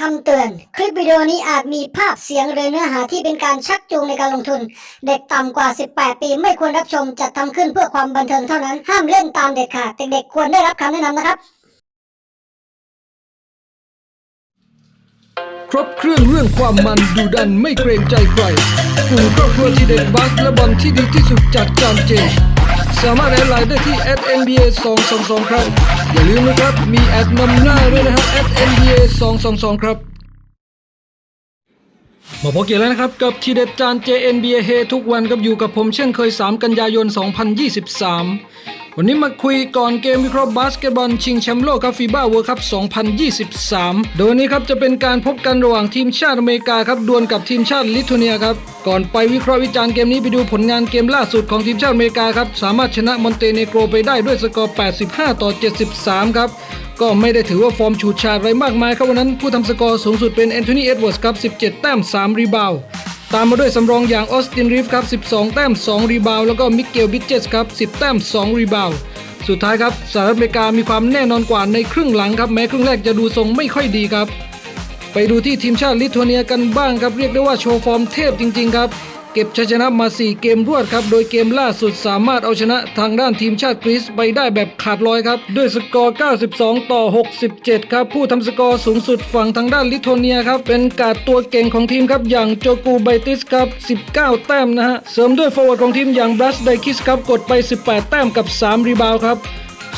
คำเตือน คลิปวิดีโอนี้อาจมีภาพเสียงหรือเนื้อหาที่เป็นการชักจูงในการลงทุน เด็กต่ำกว่า 18 ปีไม่ควรรับชมจัดทำขึ้นเพื่อความบันเทิงเท่านั้น ห้ามเล่นตามเด็ดขาดเด็กๆควรได้รับคำแนะนำนะครับ ครบเครื่องเรื่องความมันดูดันไม่เกรงใจใครกลุ่มครอบครัวที่เด็ดบัสและบอลที่ดีที่สุดจากจานเจ สามารถแอดไลน์ได้ที่ @nba 222ครับ อย่าลืมนะครับ มีแอดนำหน้าด้วยนะครับ @nba 222ครับมาพบกันแล้วนะครับ กับทีเด็ดจาน JNBA เฮทุกวันกับอยู่กับผมเช่นเคย 3 กันยายน 2023 วันนี้มาคุยก่อนเกมวิเคราะห์บาสเกตบอลชิงแชมป์โลกครับฟีบ้าเวิร์คัพ2023 โดยนี้ครับจะเป็นการพบกันระหว่างทีมชาติอเมริกาครับดวลกับทีมชาติลิทัวเนียครับ ก่อนไปวิเคราะห์วิจารณ์เกมนี้ไปดูผลงานเกมล่าสุดของทีมชาติอเมริกาครับ สามารถชนะมอนเตเนโกรไปได้ด้วยสกอร์ 85 ต่อ 73 ครับก็ไม่ได้ถือว่าฟอร์มฉูดฉาดอะไรมากมายครับวันนั้นผู้ทำสกอร์สูงสุดเป็นแอนโทนีเอ็ดเวิร์ดครับ 17 แต้ม 3 รีบาวด์ ตามมาด้วยสำรองอย่างออสตินรีฟครับ 12 แต้ม 2 รีบาว แล้วก็มิเกลบิจเจสครับ 10 แต้ม 2 รีบาว สุดท้ายครับสหรัฐอเมริกามีความแน่นอนกว่าในครึ่งหลังครับ แม้ครึ่งแรกจะดูทรงไม่ค่อยดีครับ ไปดูที่ทีมชาติลิทัวเนียกันบ้างครับ เรียกได้ว่าโชว์ฟอร์มเทพจริง ๆ ครับ เก็บชัยชนะมา 4 เกมรวดครับ โดยเกมล่าสุดสามารถเอาชนะทางด้านทีมชาติกรีซไปได้แบบขาดลอยครับ ด้วยสกอร์ 92 ต่อ 67 ครับ ผู้ทำสกอร์สูงสุดฝั่งทางด้านลิทัวเนียครับ เป็นการดตัวเก่งของทีมครับ อย่างโจกูไบติสครับ 19 แต้มนะฮะ เสริมด้วยฟอร์เวิร์ดของทีมอย่างบรัสไดคิสครับ กดไป 18 แต้มกับ 3 รีบาวครับ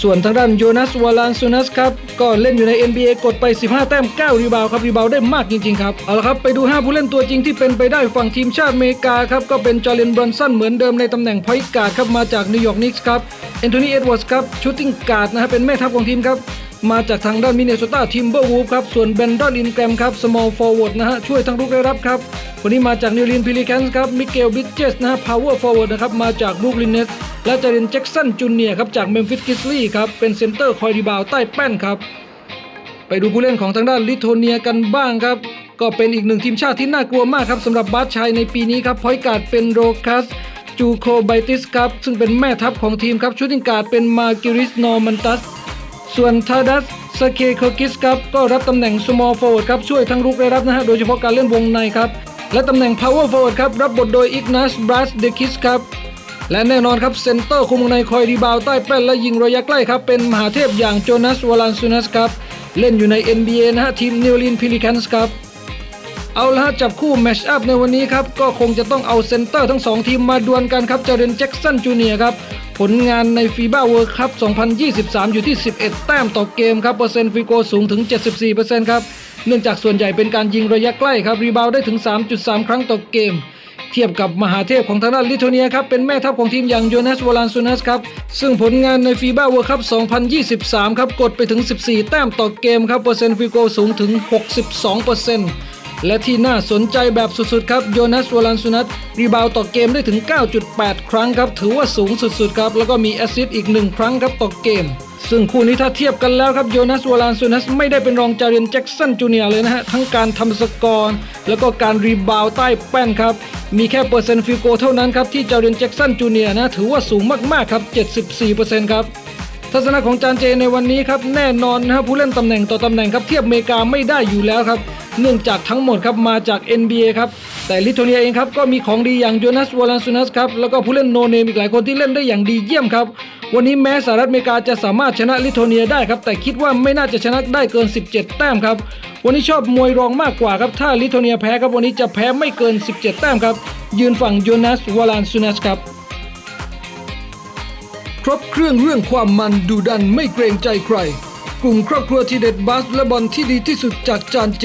ส่วนทางด้านโยนัสวาลานซูนัสครับก็เล่นอยู่ใน NBA กดไป 15 แต้ม 9 รีบาวครับรีบาวด์ได้มากจริงๆครับ เอาละครับ ไปดู 5 ผู้เล่นตัวจริงที่เป็นไปได้ฝั่งทีมชาติอเมริกาครับ ก็เป็นจอร์เลนบรอนสันเหมือนเดิมในตำแหน่งพอยต์การ์ดครับมาจากนิวยอร์กนิกส์ครับแอนโทนีเอ็ดเวิร์ดครับชูตติ้งการ์ดนะฮะเป็นแม่ทัพของทีมครับ มาจากทางด้านมินเนโซตาทิมเบอร์วูฟครับส่วนเบนดอนอินแกรมครับ small forward นะฮะช่วยทั้งรุกและรับครับคนนี้มาจากนิวลินพิลิแคนส์ครับมิเกลบิ d เจสนะฮะ power forward นะครับมาจากบูคลินเนสและจารินแจ็กสันจูเนียร์ครับจากเมมฟิสกิสลี่ครับเป็นเซนเตอร์คอยรีบาวใต้แป้นครับไปดูผู้เล่นของทางด้านลิทัวเนียกันบ้างครับก็เป็นอีกหนึ่งทีมชาติที่น่ากลัวมากครับสำหรับบาสชายในปีนี้ครับพอยการ์ดเป็นโรคัสจูโคไบติสครับซึ่งเป็นแม่ทัพของทีมครับชูตติ้งการ์ดเป็นมากิริสนอร์มันตัส ส่วนทาดัสสเคโคอร์กิสครับก็รับตำแหน่ง small forward ครับช่วยทั้งรุกและรับนะฮะโดยเฉพาะการเล่นวงในครับ และตำแหน่ง power forward ครับรับบทโดยอิกนัสบรัสเดคิสครับและแน่นอนครับเซนเตอร์คุมวงในคอยรีบาวใต้แป้นและยิงระยะใกล้ครับเป็นมหาเทพอย่างโจนัสวาลันซูนัสครับเล่นอยู่ใน NBA นะฮะทีมนิวลินพิลิแคนส์ครับเอาละฮะจับคู่แมชอัพในวันนี้ครับ ก็คงจะต้องเอาเซนเตอร์ทั้ง 2 ทีมมาดวลกันครับเจเรนแจ็กสันจูเนียร์ครับ ผลงานในฟีบ้าเวิร์คัพ2023 อยู่ที่ 11 แต้มต่อเกมครับเปอร์เซ็นต์ฟรีโกสูงถึง 74%ครับ เนื่องจากส่วนใหญ่เป็นการยิงระยะใกล้ครับ รีบาว์ได้ถึง 3.3 ครั้งต่อเกม เทียบกับมหาเทพของทางด้านลิทัวเนียครับ เป็นแม่ทัพของทีมอย่างโยนัสวอลานซูนัสครับ ซึ่งผลงานในฟีบ้าเวิร์คัพ2023 ครับ กดไปถึง 14 แต้มต่อเกมครับเปอร์เซ็นต์ฟรีโกสูงถึง 62% และที่น่าสนใจแบบสุดๆครับโยนัสวอลันซูนัสรีบาวต่อเกมได้ถึง 9.8 ครั้งครับ ถือว่าสูงสุดๆครับ แล้วก็มีแอสซิสต์อีก 1 ครั้งครับต่อเกม ซึ่งคู่นี้ถ้าเทียบกันแล้วครับโยนัสวอลันซูนัสไม่ได้เป็นรองจาเรียนแจ็กสันจูเนียร์เลยนะฮะ ทั้งการทำสกอร์แล้วก็การรีบาวใต้แป้นครับ มีแค่เปอร์เซ็นต์ฟิลโกเท่านั้นครับที่จาเรียนแจ็กสันจูเนียร์นะถือว่าสูงมากๆครับ74%ครับทัศนะของจานเจในวันนี้ครับแน่นอนนะครับผู้เล่นตำแหน่งต่อตำแหน่งครับเทียบอเมริกาไม่ได้อยู่แล้วครับ เนื่องจากทั้งหมดครับมาจาก NBA ครับแต่ลิทัวเนียเองครับก็มีของดีอย่างโยนัสวอลันซูนัสครับแล้วก็ผู้เล่นโนเนมอีกหลายคนที่เล่นได้อย่างดีเยี่ยมครับวันนี้แม้สหรัฐอเมริกาจะสามารถชนะลิทัวเนียได้ครับแต่คิดว่าไม่น่าจะชนะได้เกิน 17 แต้มครับวันนี้ชอบมวยรองมากกว่าครับถ้าลิทัวเนียแพ้ครับวันนี้จะแพ้ไม่เกิน 17 แต้มครับยืนฝั่งโยนัสวอลันซูนัสครับครบเครื่องเรื่องความมันดูดันไม่เกรงใจใคร กลุ่มครอบครัวที่เด็ดบาสและบอลที่ดีที่สุดจากจานเจ